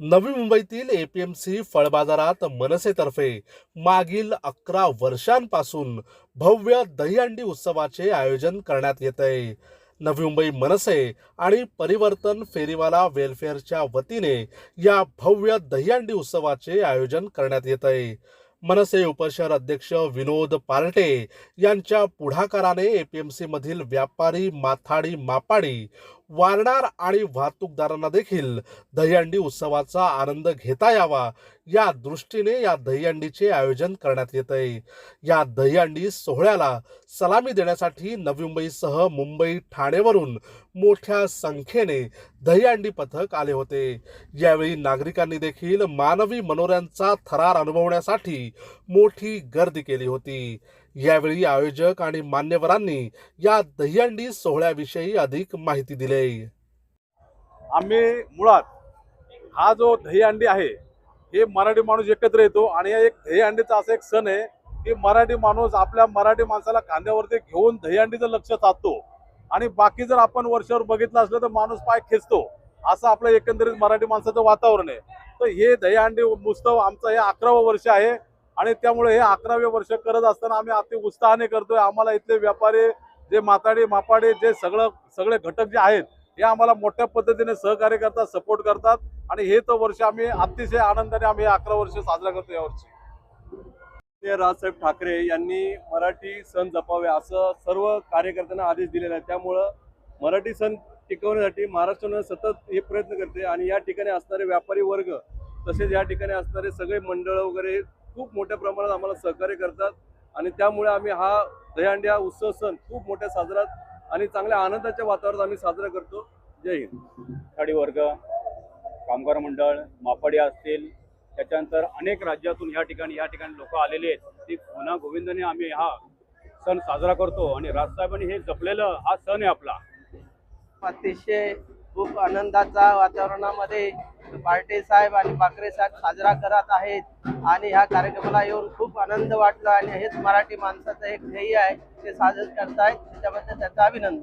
नवी मुंबईतील एपीएमसी फळ बाजारात मनसेतर्फे मागील अकरा वर्षांपासून भव्य दहीहंडी उत्सवाचे आयोजन करण्यात येत आहे. नवी मुंबई मनसे आणि परिवर्तन फेरीवाला वेलफेअरच्या वतीने या भव्य दहीहंडी उत्सवाचे आयोजन करण्यात येत आहे. मनसे उपशहर अध्यक्ष विनोद पार्टे यांच्या पुढाकाराने एपीएमसी मधील व्यापारी माथाडी मापाडी वारणार आणि वाहतूकदारांना देखील दहीहंडी उत्सवाचा आनंद घेता यावा. या दृष्टीने या दहीहंडीचे आयोजन करण्यात येत आहे या दहीहंडी सोहळ्याला सलामी देण्यासाठी नवी मुंबईसह मुंबई ठाणेवरून मोठ्या संख्येने दहीहंडी पथक आले होते. यावेळी नागरिकांनी देखील मानवी मनोऱ्यांचा थरार अनुभवण्यासाठी मोठी गर्दी केली होती. यावेळी आयोजक आणि मान्यवरांनी या दहीहंडी सोहळ्याविषयी अधिक माहिती दिली. आम्ही मुळात हा जो दहीहंडी आहे हे मराठी माणूस एकत्र येतो आणि एक दहीहंडीचा असा एक सण आहे की मराठी माणूस आपल्या मराठी माणसाला खांद्यावरती घेऊन दहीहंडीचं लक्ष साधतो. आणि बाकी जर आपण वर्षावर बघितलं असलं तर माणूस पाय खेचतो. असं आपलं एकंदरीत मराठी माणसाचं वातावरण आहे. तर हे दहीहंडी उत्सव आमचं हे अकरावं वर्ष आहे. आणि त्यामुळे हे अकरावे वर्ष करत असताना आम्ही अति उत्साहाने करतोय. आम्हाला इथले व्यापारी जे माताडे मापाडे जे सगळं सगळे घटक जे आहेत हे आम्हाला मोठ्या पद्धतीने सहकार्य करतात सपोर्ट करतात. आणि हे तर वर्ष आम्ही अतिशय आनंदाने आम्ही अकरा वर्ष साजरा करतो यावर्षी. ते राजसाहेब ठाकरे यांनी मराठी सण जपावे असं सर्व कार्यकर्त्यांना आदेश दिलेला आहे. त्यामुळं मराठी सण टिकवण्यासाठी महाराष्ट्रानं सतत हे प्रयत्न करते. आणि या ठिकाणी असणारे व्यापारी वर्ग तसेच या ठिकाणी असणारे सगळे मंडळ वगैरे खूप मोठ्या प्रमाणात आम्हाला सहकार्य करतात आणि त्यामुळे आम्ही हा दहीहंडी हा उत्सव सण खूप मोठ्या साजरात आणि चांगल्या आनंदाच्या वातावरणात आम्ही साजरा करतो. जय हिंद. खाडी वर्ग कामगार मंडळ मापाडी असतील त्याच्यानंतर अनेक राज्यातून या ठिकाणी या ठिकाणी लोक आलेले आहेत. ती पुन्हा गोविंदाने आम्ही हा सण साजरा करतो आणि राजसाहेबांनी हे जपलेलं हा सण आहे आपला. अतिशय खूप आनंदाचा वातावरणामध्ये पार्टे साहेब आणि बाकरे साहेब साजरा करत आहेत आणि ह्या कार्यक्रमाला येऊन खूप आनंद वाटला आणि हेच मराठी माणसाचं एक ध्येय आहे ते साजर करतायत. त्याच्याबद्दल त्यांचं अभिनंदन.